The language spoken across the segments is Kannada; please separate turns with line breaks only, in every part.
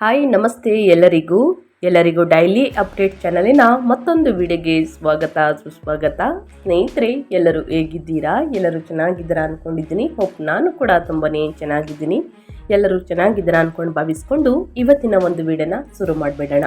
ಹಾಯ್, ನಮಸ್ತೆ ಎಲ್ಲರಿಗೂ. ಎಲ್ಲರಿಗೂ ಡೈಲಿ ಅಪ್ಡೇಟ್ ಚಾನಲಿನ ಮತ್ತೊಂದು ವಿಡಿಯೋಗೆ ಸ್ವಾಗತ, ಸುಸ್ವಾಗತ. ಸ್ನೇಹಿತರೆ, ಎಲ್ಲರೂ ಹೇಗಿದ್ದೀರಾ? ಎಲ್ಲರೂ ಚೆನ್ನಾಗಿದ್ದೀರಾ ಅಂದ್ಕೊಂಡಿದ್ದೀನಿ ಹೋಪ್ ನಾನು ಕೂಡ ತುಂಬಾ ಚೆನ್ನಾಗಿದ್ದೀನಿ. ಎಲ್ಲರೂ ಚೆನ್ನಾಗಿದ್ದೀರಾ ಅಂದ್ಕೊಂಡು ಭಾವಿಸ್ಕೊಂಡು ಇವತ್ತಿನ ಒಂದು ವಿಡಿಯೋನ ಶುರು ಮಾಡಿಬಿಡೋಣ.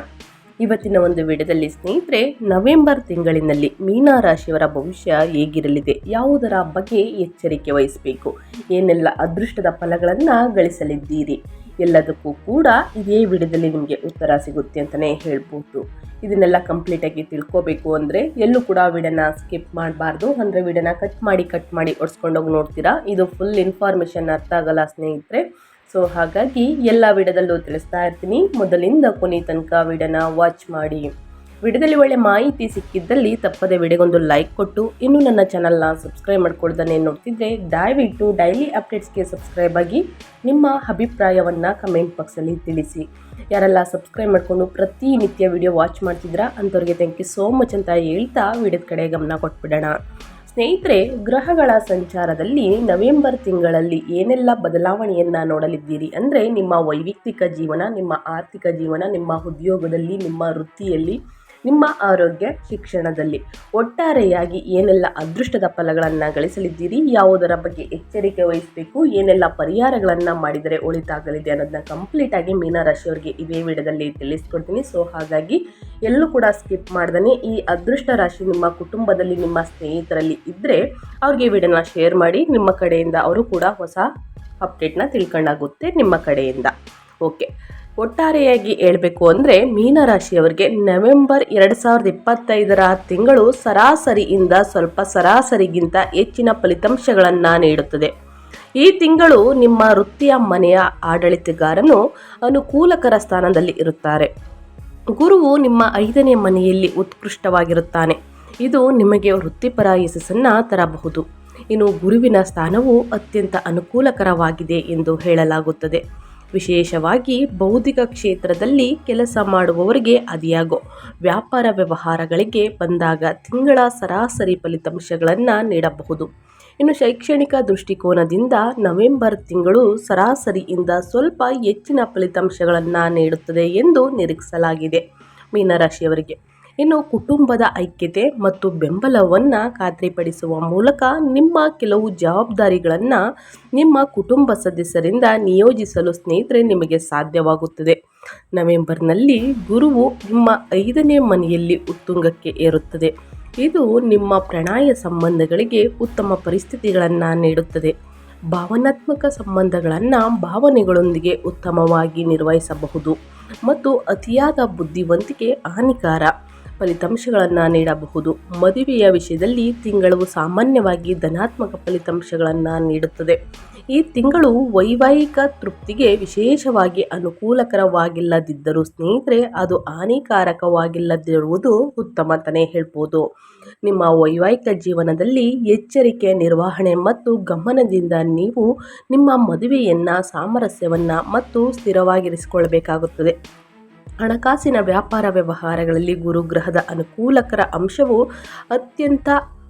ಇವತ್ತಿನ ಒಂದು ವಿಡಿಯೋದಲ್ಲಿ ಸ್ನೇಹಿತರೆ, ನವೆಂಬರ್ ತಿಂಗಳಿನಲ್ಲಿ ಮೀನಾ ರಾಶಿಯವರ ಭವಿಷ್ಯ ಹೇಗಿರಲಿದೆ? ಯಾವುದರ ಬಗ್ಗೆ ಎಚ್ಚರಿಕೆ ವಹಿಸಬೇಕು? ಏನೆಲ್ಲ ಅದೃಷ್ಟದ ಫಲಗಳನ್ನು ಗಳಿಸಲಿದ್ದೀರಿ? ಎಲ್ಲದಕ್ಕೂ ಕೂಡ ಇದೇ ವಿಡಿಯೋದಲ್ಲಿ ನಿಮಗೆ ಉತ್ತರ ಸಿಗುತ್ತೆ ಅಂತಲೇ ಹೇಳ್ಬೋದು. ಇದನ್ನೆಲ್ಲ ಕಂಪ್ಲೀಟಾಗಿ ತಿಳ್ಕೋಬೇಕು ಅಂದರೆ ಎಲ್ಲೂ ಕೂಡ ವಿಡಿಯೋನ ಸ್ಕಿಪ್ ಮಾಡಬಾರ್ದು. ಅಂದರೆ ವಿಡಿಯೋನ ಕಟ್ ಮಾಡಿ ಕಟ್ ಮಾಡಿ ಒಡ್ಸ್ಕೊಂಡೋಗಿ ನೋಡ್ತೀರಾ? ಇದು ಫುಲ್ ಇನ್ಫಾರ್ಮೇಷನ್ ಅರ್ಥ ಆಗಲ್ಲ ಸ್ನೇಹಿತರೆ. ಸೊ ಹಾಗಾಗಿ ಎಲ್ಲ ವಿಡಿಯೋದಲ್ಲೂ ತಿಳಿಸ್ತಾ ಇರ್ತೀನಿ. ಮೊದಲಿಂದ ಕೊನೆ ತನಕ ವಿಡಿಯೋನ ವಾಚ್ ಮಾಡಿ. ವಿಡಿಯೋದಲ್ಲಿ ಒಳ್ಳೆ ಮಾಹಿತಿ ಸಿಕ್ಕಿದ್ದಲ್ಲಿ ತಪ್ಪದೆ ವಿಡಿಯೋಗೊಂದು ಲೈಕ್ ಕೊಟ್ಟು, ಇನ್ನೂ ನನ್ನ ಚಾನಲ್ನ ಸಬ್ಸ್ಕ್ರೈಬ್ ಮಾಡ್ಕೊಳ್ದಾನೆ ನೋಡ್ತಿದ್ರೆ ದಯವಿಟ್ಟು ಡೈಲಿ ಅಪ್ಡೇಟ್ಸ್ಗೆ ಸಬ್ಸ್ಕ್ರೈಬ್ ಆಗಿ ನಿಮ್ಮ ಅಭಿಪ್ರಾಯವನ್ನು ಕಮೆಂಟ್ ಬಾಕ್ಸಲ್ಲಿ ತಿಳಿಸಿ. ಯಾರೆಲ್ಲ ಸಬ್ಸ್ಕ್ರೈಬ್ ಮಾಡಿಕೊಂಡು ಪ್ರತಿನಿತ್ಯ ವಿಡಿಯೋ ವಾಚ್ ಮಾಡ್ತಿದ್ರಾ ಅಂಥವ್ರಿಗೆ ಥ್ಯಾಂಕ್ ಯು ಸೋ ಮಚ್ ಅಂತ ಹೇಳ್ತಾ ವಿಡಿಯೋದ ಕಡೆ ಗಮನ ಕೊಟ್ಬಿಡೋಣ. ಸ್ನೇಹಿತರೆ, ಗ್ರಹಗಳ ಸಂಚಾರದಲ್ಲಿ ನವೆಂಬರ್ ತಿಂಗಳಲ್ಲಿ ಏನೆಲ್ಲ ಬದಲಾವಣೆಯನ್ನು ನೋಡಲಿದ್ದೀರಿ ಅಂದರೆ ನಿಮ್ಮ ವೈಯಕ್ತಿಕ ಜೀವನ, ನಿಮ್ಮ ಆರ್ಥಿಕ ಜೀವನ, ನಿಮ್ಮ ಉದ್ಯೋಗದಲ್ಲಿ, ನಿಮ್ಮ ವೃತ್ತಿಯಲ್ಲಿ ನಿಮ್ಮ ಆರೋಗ್ಯ ಶಿಕ್ಷಣದಲ್ಲಿ ಒಟ್ಟಾರೆಯಾಗಿ ಏನೆಲ್ಲ ಅದೃಷ್ಟದ ಫಲಗಳನ್ನು ಗಳಿಸಲಿದ್ದೀರಿ, ಯಾವುದರ ಬಗ್ಗೆ ಎಚ್ಚರಿಕೆ ವಹಿಸಬೇಕು, ಏನೆಲ್ಲ ಪರಿಹಾರಗಳನ್ನು ಮಾಡಿದರೆ ಒಳಿತಾಗಲಿದೆ ಅನ್ನೋದನ್ನ ಕಂಪ್ಲೀಟಾಗಿ ಮೀನರಾಶಿಯವರಿಗೆ ಇದೇ ವಿಡಿಯೋದಲ್ಲಿ ತಿಳಿಸ್ಕೊಡ್ತೀನಿ. ಸೊ ಹಾಗಾಗಿ ಎಲ್ಲೂ ಕೂಡ ಸ್ಕಿಪ್ ಮಾಡ್ದೇ ಈ ಅದೃಷ್ಟ ರಾಶಿ ನಿಮ್ಮ ಕುಟುಂಬದಲ್ಲಿ, ನಿಮ್ಮ ಸ್ನೇಹಿತರಲ್ಲಿ ಇದ್ದರೆ ಅವ್ರಿಗೆ ವಿಡಿಯೋನ ಶೇರ್ ಮಾಡಿ, ನಿಮ್ಮ ಕಡೆಯಿಂದ ಅವರು ಕೂಡ ಹೊಸ ಅಪ್ಡೇಟ್ನ ತಿಳ್ಕೊಂಡಾಗುತ್ತೆ ನಿಮ್ಮ ಕಡೆಯಿಂದ. ಓಕೆ ಒಟ್ಟಾರೆಯಾಗಿ ಹೇಳಬೇಕು ಅಂದರೆ ಮೀನರಾಶಿಯವರಿಗೆ ನವೆಂಬರ್ ಎರಡು ಸಾವಿರದ ಇಪ್ಪತ್ತೈದರ ತಿಂಗಳು ಸರಾಸರಿಯಿಂದ ಸ್ವಲ್ಪ ಸರಾಸರಿಗಿಂತ ಹೆಚ್ಚಿನ ಫಲಿತಾಂಶಗಳನ್ನು ನೀಡುತ್ತದೆ. ಈ ತಿಂಗಳು ನಿಮ್ಮ ವೃತ್ತಿಯ ಮನೆಯ ಆಡಳಿತಗಾರನು ಅನುಕೂಲಕರ ಸ್ಥಾನದಲ್ಲಿ ಇರುತ್ತಾರೆ. ಗುರುವು ನಿಮ್ಮ ಐದನೇ ಮನೆಯಲ್ಲಿ ಉತ್ಕೃಷ್ಟವಾಗಿರುತ್ತಾನೆ. ಇದು ನಿಮಗೆ ವೃತ್ತಿಪರ ಯಶಸ್ಸನ್ನು ತರಬಹುದು. ಇನ್ನು ಗುರುವಿನ ಸ್ಥಾನವು ಅತ್ಯಂತ ಅನುಕೂಲಕರವಾಗಿದೆ ಎಂದು ಹೇಳಲಾಗುತ್ತದೆ. ವಿಶೇಷವಾಗಿ ಬೌದ್ಧಿಕ ಕ್ಷೇತ್ರದಲ್ಲಿ ಕೆಲಸ ಮಾಡುವವರಿಗೆ ಅದಿಯಾಗೋ ವ್ಯಾಪಾರ ವ್ಯವಹಾರಗಳಿಗೆ ಬಂದಾಗ ತಿಂಗಳ ಸರಾಸರಿ ಫಲಿತಾಂಶಗಳನ್ನು ನೀಡಬಹುದು. ಇನ್ನು ಶೈಕ್ಷಣಿಕ ದೃಷ್ಟಿಕೋನದಿಂದ ನವೆಂಬರ್ ತಿಂಗಳು ಸರಾಸರಿಯಿಂದ ಸ್ವಲ್ಪ ಹೆಚ್ಚಿನ ಫಲಿತಾಂಶಗಳನ್ನು ನೀಡುತ್ತದೆ ಎಂದು ನಿರೀಕ್ಷಿಸಲಾಗಿದೆ. ಮೀನರಾಶಿಯವರಿಗೆ ಇನ್ನು ಕುಟುಂಬದ ಐಕ್ಯತೆ ಮತ್ತು ಬೆಂಬಲವನ್ನು ಖಾತ್ರಿಪಡಿಸುವ ಮೂಲಕ ನಿಮ್ಮ ಕೆಲವು ಜವಾಬ್ದಾರಿಗಳನ್ನು ನಿಮ್ಮ ಕುಟುಂಬ ಸದಸ್ಯರಿಂದ ನಿಯೋಜಿಸಲು ಸ್ನೇಹಿತರೆ ನಿಮಗೆ ಸಾಧ್ಯವಾಗುತ್ತದೆ. ನವೆಂಬರ್ನಲ್ಲಿ ಗುರುವು ನಿಮ್ಮ ಐದನೇ ಮನೆಯಲ್ಲಿ ಉತ್ತುಂಗಕ್ಕೆ ಏರುತ್ತದೆ. ಇದು ನಿಮ್ಮ ಪ್ರಣಾಯ ಸಂಬಂಧಗಳಿಗೆ ಉತ್ತಮ ಪರಿಸ್ಥಿತಿಗಳನ್ನು ನೀಡುತ್ತದೆ. ಭಾವನಾತ್ಮಕ ಸಂಬಂಧಗಳನ್ನು ಭಾವನೆಗಳೊಂದಿಗೆ ಉತ್ತಮವಾಗಿ ನಿರ್ವಹಿಸಬಹುದು ಮತ್ತು ಅತಿಯಾದ ಬುದ್ಧಿವಂತಿಕೆ ಹಾನಿಕಾರ ಫಲಿತಾಂಶಗಳನ್ನು ನೀಡಬಹುದು. ಮದುವೆಯ ವಿಷಯದಲ್ಲಿ ತಿಂಗಳು ಸಾಮಾನ್ಯವಾಗಿ ಧನಾತ್ಮಕ ಫಲಿತಾಂಶಗಳನ್ನು ನೀಡುತ್ತದೆ. ಈ ತಿಂಗಳು ವೈವಾಹಿಕ ತೃಪ್ತಿಗೆ ವಿಶೇಷವಾಗಿ ಅನುಕೂಲಕರವಾಗಿಲ್ಲದಿದ್ದರೂ ಸ್ನೇಹಿತರೆ, ಅದು ಹಾನಿಕಾರಕವಾಗಿಲ್ಲದಿರುವುದು ಉತ್ತಮ ಅಂತಲೇ ಹೇಳ್ಬೋದು. ನಿಮ್ಮ ವೈವಾಹಿಕ ಜೀವನದಲ್ಲಿ ಎಚ್ಚರಿಕೆ, ನಿರ್ವಹಣೆ ಮತ್ತು ಗಮನದಿಂದ ನೀವು ನಿಮ್ಮ ಮದುವೆಯನ್ನು ಸಾಮರಸ್ಯವನ್ನು ಮತ್ತು ಸ್ಥಿರವಾಗಿರಿಸಿಕೊಳ್ಳಬೇಕಾಗುತ್ತದೆ. ಹಣಕಾಸಿನ ವ್ಯಾಪಾರ ವ್ಯವಹಾರಗಳಲ್ಲಿ ಗುರುಗ್ರಹದ ಅನುಕೂಲಕರ ಅಂಶವು ಅತ್ಯಂತ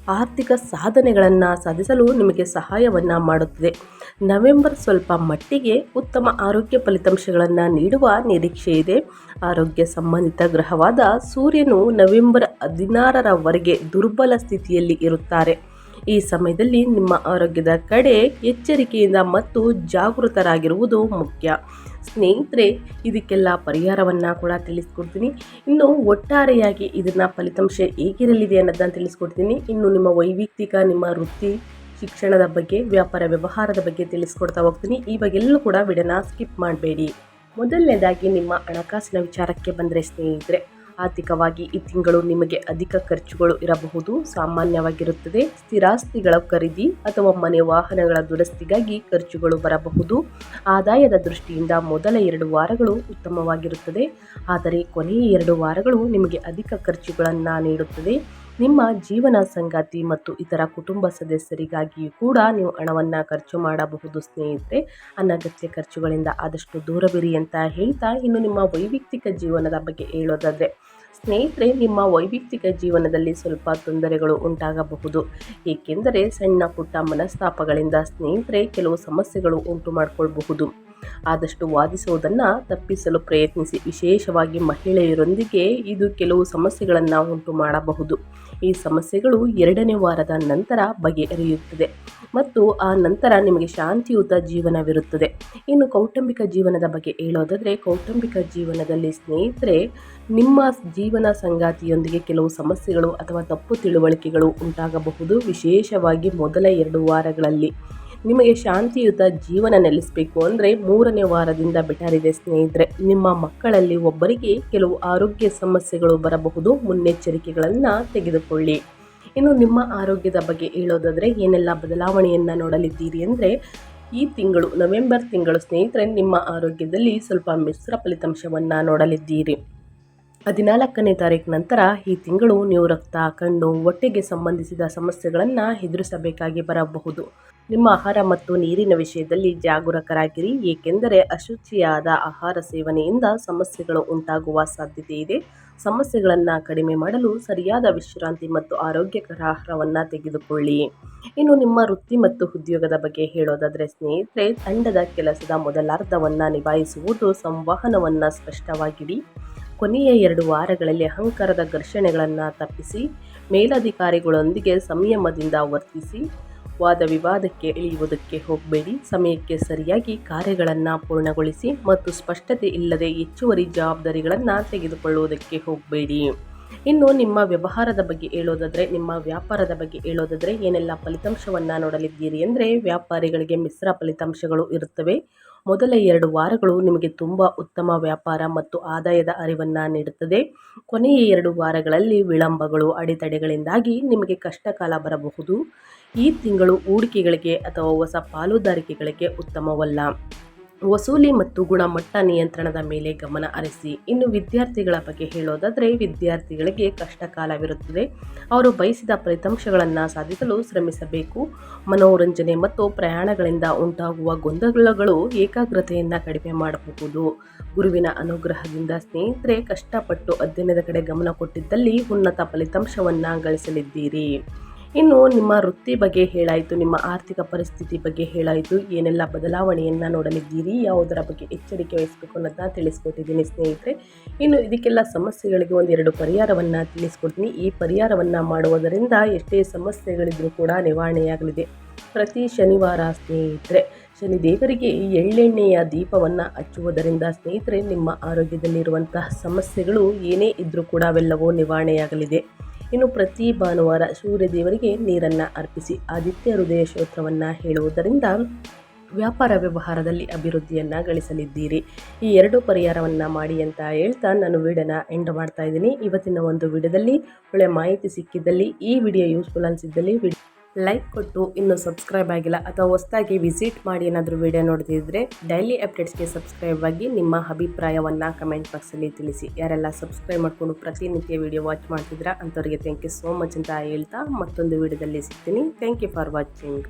ಆರ್ಥಿಕ ಸಾಧನೆಗಳನ್ನು ಸಾಧಿಸಲು ನಿಮಗೆ ಸಹಾಯವನ್ನು ಮಾಡುತ್ತದೆ. ನವೆಂಬರ್ ಸ್ವಲ್ಪ ಮಟ್ಟಿಗೆ ಉತ್ತಮ ಆರೋಗ್ಯ ಫಲಿತಾಂಶಗಳನ್ನು ನೀಡುವ ನಿರೀಕ್ಷೆ ಇದೆ. ಆರೋಗ್ಯ ಸಂಬಂಧಿತ ಗ್ರಹವಾದ ಸೂರ್ಯನು ನವೆಂಬರ್ ಹದಿನಾರರವರೆಗೆ ದುರ್ಬಲ ಸ್ಥಿತಿಯಲ್ಲಿ ಇರುತ್ತಾರೆ. ಈ ಸಮಯದಲ್ಲಿ ನಿಮ್ಮ ಆರೋಗ್ಯದ ಕಡೆ ಎಚ್ಚರಿಕೆಯಿಂದ ಮತ್ತು ಜಾಗೃತರಾಗಿರುವುದು ಮುಖ್ಯ. ಸ್ನೇಹಿತರೆ, ಇದಕ್ಕೆಲ್ಲ ಪರಿಹಾರವನ್ನು ಕೂಡ ತಿಳಿಸ್ಕೊಡ್ತೀನಿ. ಇನ್ನು ಒಟ್ಟಾರೆಯಾಗಿ ಇದನ್ನು ಫಲಿತಾಂಶ ಹೇಗಿರಲಿದೆ ಅನ್ನೋದನ್ನು ತಿಳಿಸ್ಕೊಡ್ತೀನಿ. ಇನ್ನು ನಿಮ್ಮ ವೈಯಕ್ತಿಕ, ನಿಮ್ಮ ವೃತ್ತಿ, ಶಿಕ್ಷಣದ ಬಗ್ಗೆ, ವ್ಯಾಪಾರ ವ್ಯವಹಾರದ ಬಗ್ಗೆ ತಿಳಿಸ್ಕೊಡ್ತಾ ಹೋಗ್ತೀನಿ. ಈ ಬಗ್ಗೆಲ್ಲೂ ಕೂಡ ವಿಡನ ಸ್ಕಿಪ್ ಮಾಡಬೇಡಿ. ಮೊದಲನೇದಾಗಿ ನಿಮ್ಮ ಹಣಕಾಸಿನ ವಿಚಾರಕ್ಕೆ ಬಂದರೆ ಸ್ನೇಹಿತರೆ ಆರ್ಥಿಕವಾಗಿ ಈ ತಿಂಗಳು ನಿಮಗೆ ಅಧಿಕ ಖರ್ಚುಗಳು ಇರಬಹುದು. ಸಾಮಾನ್ಯವಾಗಿರುತ್ತದೆ. ಸ್ಥಿರಾಸ್ತಿಗಳ ಖರೀದಿ ಅಥವಾ ಮನೆ ವಾಹನಗಳ ದುರಸ್ತಿಗಾಗಿ ಖರ್ಚುಗಳು ಬರಬಹುದು. ಆದಾಯದ ದೃಷ್ಟಿಯಿಂದ ಮೊದಲ ಎರಡು ವಾರಗಳು ಉತ್ತಮವಾಗಿರುತ್ತದೆ. ಆದರೆ ಕೊನೆಯ ಎರಡು ವಾರಗಳು ನಿಮಗೆ ಅಧಿಕ ಖರ್ಚುಗಳನ್ನು ನೀಡುತ್ತದೆ. ನಿಮ್ಮ ಜೀವನ ಸಂಗಾತಿ ಮತ್ತು ಇತರ ಕುಟುಂಬ ಸದಸ್ಯರಿಗಾಗಿಯೂ ಕೂಡ ನೀವು ಹಣವನ್ನು ಖರ್ಚು ಮಾಡಬಹುದು, ಸ್ನೇಹಿತರೆ. ಅನಗತ್ಯ ಖರ್ಚುಗಳಿಂದ ಆದಷ್ಟು ದೂರವಿರಿ ಅಂತ ಹೇಳ್ತಾ ಇನ್ನು ನಿಮ್ಮ ವೈಯಕ್ತಿಕ ಜೀವನದ ಬಗ್ಗೆ ಹೇಳೋದಾದರೆ, ಸ್ನೇಹಿತರೆ, ನಿಮ್ಮ ವೈಯಕ್ತಿಕ ಜೀವನದಲ್ಲಿ ಸ್ವಲ್ಪ ತೊಂದರೆಗಳು ಉಂಟಾಗಬಹುದು. ಏಕೆಂದರೆ ಸಣ್ಣ ಪುಟ್ಟ ಮನಸ್ತಾಪಗಳಿಂದ ಸ್ನೇಹಿತರೆ, ಕೆಲವು ಸಮಸ್ಯೆಗಳು ಉಂಟು ಮಾಡಿಕೊಳ್ಬಹುದು ಆದಷ್ಟು ವಾದಿಸುವುದನ್ನು ತಪ್ಪಿಸಲು ಪ್ರಯತ್ನಿಸಿ. ವಿಶೇಷವಾಗಿ ಮಹಿಳೆಯರೊಂದಿಗೆ ಇದು ಕೆಲವು ಸಮಸ್ಯೆಗಳನ್ನು ಉಂಟು ಮಾಡಬಹುದು. ಈ ಸಮಸ್ಯೆಗಳು ಎರಡನೇ ವಾರದ ನಂತರ ಬಗೆಹರಿಯುತ್ತದೆ ಮತ್ತು ಆ ನಂತರ ನಿಮಗೆ ಶಾಂತಿಯುತ ಜೀವನವಿರುತ್ತದೆ. ಇನ್ನು ಕೌಟುಂಬಿಕ ಜೀವನದ ಬಗ್ಗೆ ಹೇಳೋದಾದರೆ, ಕೌಟುಂಬಿಕ ಜೀವನದಲ್ಲಿ ಸ್ನೇಹಿತರೆ, ನಿಮ್ಮ ಜೀವನ ಸಂಗಾತಿಯೊಂದಿಗೆ ಕೆಲವು ಸಮಸ್ಯೆಗಳು ಅಥವಾ ತಪ್ಪು ತಿಳುವಳಿಕೆಗಳು ಉಂಟಾಗಬಹುದು. ವಿಶೇಷವಾಗಿ ಮೊದಲ ಎರಡು ವಾರಗಳಲ್ಲಿ. ನಿಮಗೆ ಶಾಂತಿಯುತ ಜೀವನ ನೆಲೆಸಬೇಕು ಅಂದರೆ ಮೂರನೇ ವಾರದಿಂದ ಬೆಟರಿದೆ ಸ್ನೇಹಿತರೆ. ನಿಮ್ಮ ಮಕ್ಕಳಲ್ಲಿ ಒಬ್ಬರಿಗೆ ಕೆಲವು ಆರೋಗ್ಯ ಸಮಸ್ಯೆಗಳು ಬರಬಹುದು. ಮುನ್ನೆಚ್ಚರಿಕೆಗಳನ್ನು ತೆಗೆದುಕೊಳ್ಳಿ. ಇನ್ನು ನಿಮ್ಮ ಆರೋಗ್ಯದ ಬಗ್ಗೆ ಹೇಳೋದಾದರೆ ಏನೆಲ್ಲ ಬದಲಾವಣೆಯನ್ನು ನೋಡಲಿದ್ದೀರಿ ಅಂದರೆ ಈ ತಿಂಗಳು, ನವೆಂಬರ್ ತಿಂಗಳು ಸ್ನೇಹಿತರೆ, ನಿಮ್ಮ ಆರೋಗ್ಯದಲ್ಲಿ ಸ್ವಲ್ಪ ಮಿಶ್ರ ಫಲಿತಾಂಶವನ್ನು ನೋಡಲಿದ್ದೀರಿ. ಹದಿನಾಲ್ಕನೇ ತಾರೀಕು ನಂತರ ಈ ತಿಂಗಳು ನೀವು ರಕ್ತ, ಕಣ್ಣು, ಹೊಟ್ಟೆಗೆ ಸಂಬಂಧಿಸಿದ ಸಮಸ್ಯೆಗಳನ್ನು ಎದುರಿಸಬೇಕಾಗಿ ಬರಬಹುದು. ನಿಮ್ಮ ಆಹಾರ ಮತ್ತು ನೀರಿನ ವಿಷಯದಲ್ಲಿ ಜಾಗರೂಕರಾಗಿರಿ, ಏಕೆಂದರೆ ಅಶುಚಿಯಾದ ಆಹಾರ ಸೇವನೆಯಿಂದ ಸಮಸ್ಯೆಗಳು ಉಂಟಾಗುವ ಸಾಧ್ಯತೆ ಇದೆ. ಸಮಸ್ಯೆಗಳನ್ನು ಕಡಿಮೆ ಮಾಡಲು ಸರಿಯಾದ ವಿಶ್ರಾಂತಿ ಮತ್ತು ಆರೋಗ್ಯಕರ ಆಹಾರವನ್ನು ತೆಗೆದುಕೊಳ್ಳಿ. ಇನ್ನು ನಿಮ್ಮ ವೃತ್ತಿ ಮತ್ತು ಉದ್ಯೋಗದ ಬಗ್ಗೆ ಹೇಳೋದಾದರೆ, ಸ್ನೇಹಿತರೆ, ತಂಡದ ಕೆಲಸದ ಮೊದಲಾರ್ಧವನ್ನು ನಿಭಾಯಿಸುವುದು ಸಂವಹನವನ್ನು ಸ್ಪಷ್ಟವಾಗಿಡಿ. ಕೊನೆಯ ಎರಡು ವಾರಗಳಲ್ಲಿ ಅಹಂಕಾರದ ಘರ್ಷಣೆಗಳನ್ನು ತಪ್ಪಿಸಿ, ಮೇಲಧಿಕಾರಿಗಳೊಂದಿಗೆ ಸಂಯಮದಿಂದ ವರ್ತಿಸಿ. ವಾದ ವಿವಾದಕ್ಕೆ ಇಳಿಯುವುದಕ್ಕೆ ಹೋಗಬೇಡಿ. ಸಮಯಕ್ಕೆ ಸರಿಯಾಗಿ ಕಾರ್ಯಗಳನ್ನು ಪೂರ್ಣಗೊಳಿಸಿ ಮತ್ತು ಸ್ಪಷ್ಟತೆ ಇಲ್ಲದೆ ಹೆಚ್ಚುವರಿ ಜವಾಬ್ದಾರಿಗಳನ್ನು ತೆಗೆದುಕೊಳ್ಳುವುದಕ್ಕೆ ಹೋಗಬೇಡಿ. ಇನ್ನು ನಿಮ್ಮ ವ್ಯವಹಾರದ ಬಗ್ಗೆ ಹೇಳೋದಾದರೆ, ನಿಮ್ಮ ವ್ಯಾಪಾರದ ಬಗ್ಗೆ ಹೇಳೋದಾದರೆ ಏನೆಲ್ಲ ಫಲಿತಾಂಶವನ್ನು ನೋಡಲಿದ್ದೀರಿ ಅಂದರೆ ವ್ಯಾಪಾರಿಗಳಿಗೆ ಮಿಶ್ರ ಫಲಿತಾಂಶಗಳು ಇರುತ್ತವೆ. ಮೊದಲ ಎರಡು ವಾರಗಳು ನಿಮಗೆ ತುಂಬ ಉತ್ತಮ ವ್ಯಾಪಾರ ಮತ್ತು ಆದಾಯದ ಅರಿವನ್ನು ನೀಡುತ್ತದೆ. ಕೊನೆಯ ಎರಡು ವಾರಗಳಲ್ಲಿ ವಿಳಂಬಗಳು, ಅಡೆತಡೆಗಳಿಂದಾಗಿ ನಿಮಗೆ ಕಷ್ಟಕಾಲ ಬರಬಹುದು. ಈ ತಿಂಗಳು ಹೂಡಿಕೆಗಳಿಗೆ ಅಥವಾ ಹೊಸ ಪಾಲುದಾರಿಕೆಗಳಿಗೆ ಉತ್ತಮವಲ್ಲ. ವಸೂಲಿ ಮತ್ತು ಗುಣಮಟ್ಟ ನಿಯಂತ್ರಣದ ಮೇಲೆ ಗಮನ ಹರಿಸಿ. ಇನ್ನು ವಿದ್ಯಾರ್ಥಿಗಳ ಬಗ್ಗೆ ಹೇಳೋದಾದರೆ, ವಿದ್ಯಾರ್ಥಿಗಳಿಗೆ ಕಷ್ಟ ಕಾಲವಿರುತ್ತದೆ ಅವರು ಬಯಸಿದ ಫಲಿತಾಂಶಗಳನ್ನು ಸಾಧಿಸಲು ಶ್ರಮಿಸಬೇಕು. ಮನೋರಂಜನೆ ಮತ್ತು ಪ್ರಯಾಣಗಳಿಂದ ಉಂಟಾಗುವ ಗೊಂದಲಗಳು ಏಕಾಗ್ರತೆಯನ್ನು ಕಡಿಮೆ ಮಾಡಬಹುದು. ಗುರುವಿನ ಅನುಗ್ರಹದಿಂದ ಸ್ನೇಹಿತರೆ, ಕಷ್ಟಪಟ್ಟು ಅಧ್ಯಯನದ ಕಡೆ ಗಮನ ಕೊಟ್ಟಿದ್ದಲ್ಲಿ ಉನ್ನತ ಫಲಿತಾಂಶವನ್ನು ಗಳಿಸಲಿದ್ದೀರಿ. ಇನ್ನು ನಿಮ್ಮ ವೃತ್ತಿ ಬಗ್ಗೆ ಹೇಳಾಯಿತು, ನಿಮ್ಮ ಆರ್ಥಿಕ ಪರಿಸ್ಥಿತಿ ಬಗ್ಗೆ ಹೇಳಾಯಿತು, ಏನೆಲ್ಲ ಬದಲಾವಣೆಯನ್ನು ನೋಡಲಿದ್ದೀರಿ, ಯಾವುದರ ಬಗ್ಗೆ ಎಚ್ಚರಿಕೆ ವಹಿಸಬೇಕು ಅನ್ನೋದನ್ನ ತಿಳಿಸ್ಕೊಟ್ಟಿದ್ದೀನಿ ಸ್ನೇಹಿತರೆ. ಇನ್ನು ಇದಕ್ಕೆಲ್ಲ ಸಮಸ್ಯೆಗಳಿಗೆ ಒಂದೆರಡು ಪರಿಹಾರವನ್ನು ತಿಳಿಸ್ಕೊಡ್ತೀನಿ. ಈ ಪರಿಹಾರವನ್ನು ಮಾಡುವುದರಿಂದ ಎಷ್ಟೇ ಸಮಸ್ಯೆಗಳಿದ್ರೂ ಕೂಡ ನಿವಾರಣೆಯಾಗಲಿದೆ. ಪ್ರತಿ ಶನಿವಾರ ಸ್ನೇಹಿತರೆ, ಶನಿದೇವರಿಗೆ ಎಳ್ಳೆಣ್ಣೆಯ ದೀಪವನ್ನು ಹಚ್ಚುವುದರಿಂದ ಸ್ನೇಹಿತರೆ, ನಿಮ್ಮ ಆರೋಗ್ಯದಲ್ಲಿರುವಂತಹ ಸಮಸ್ಯೆಗಳು ಏನೇ ಇದ್ದರೂ ಕೂಡ ಅವೆಲ್ಲವೂ ನಿವಾರಣೆಯಾಗಲಿದೆ. ಇನ್ನು ಪ್ರತಿ ಭಾನುವಾರ ಸೂರ್ಯದೇವರಿಗೆ ನೀರನ್ನು ಅರ್ಪಿಸಿ ಆದಿತ್ಯ ಹೃದಯ ಸ್ತೋತ್ರವನ್ನು ಹೇಳುವುದರಿಂದ ವ್ಯಾಪಾರ ವ್ಯವಹಾರದಲ್ಲಿ ಅಭಿವೃದ್ಧಿಯನ್ನು ಗಳಿಸಲಿದ್ದೀರಿ. ಈ ಎರಡು ಪರಿಹಾರವನ್ನು ಮಾಡಿ ಅಂತ ಹೇಳ್ತಾ ನಾನು ವಿಡಿಯೋನ ಎಂಡ್ ಮಾಡ್ತಾ ಇದ್ದೀನಿ. ಇವತ್ತಿನ ಒಂದು ವಿಡಿಯೋದಲ್ಲಿ ಒಳ್ಳೆಯ ಮಾಹಿತಿ ಸಿಕ್ಕಿದ್ದಲ್ಲಿ ಈ ವಿಡಿಯೋ ಯೂಸ್ಫುಲ್ ಅನಿಸಿದ್ದಲ್ಲಿ ವಿಡಿಯೋ ಲೈಕ್ ಕೊಟ್ಟು ಇನ್ನೂ ಸಬ್ಸ್ಕ್ರೈಬ್ ಆಗಿಲ್ಲ ಅಥವಾ ಹೊಸದಾಗಿ ವಿಸಿಟ್ ಮಾಡಿ ಏನಾದರೂ ವಿಡಿಯೋ ನೋಡ್ತಿದ್ರೆ ಡೈಲಿ ಅಪ್ಡೇಟ್ಸ್ಗೆ ಸಬ್ಸ್ಕ್ರೈಬ್ ಆಗಿ ನಿಮ್ಮ ಅಭಿಪ್ರಾಯವನ್ನು ಕಮೆಂಟ್ ಬಾಕ್ಸಲ್ಲಿ ತಿಳಿಸಿ. ಯಾರೆಲ್ಲ ಸಬ್ಸ್ಕ್ರೈಬ್ ಮಾಡಿಕೊಂಡು ಪ್ರತಿನಿತ್ಯ ವಿಡಿಯೋ ವಾಚ್ ಮಾಡ್ತಿದ್ರೆ ಅಂಥವ್ರಿಗೆ ಥ್ಯಾಂಕ್ ಯು ಸೋ ಮಚ್ ಅಂತ ಹೇಳ್ತಾ ಮತ್ತೊಂದು ವಿಡಿಯೋದಲ್ಲಿ ಸಿಗ್ತೀನಿ. Thank you for watching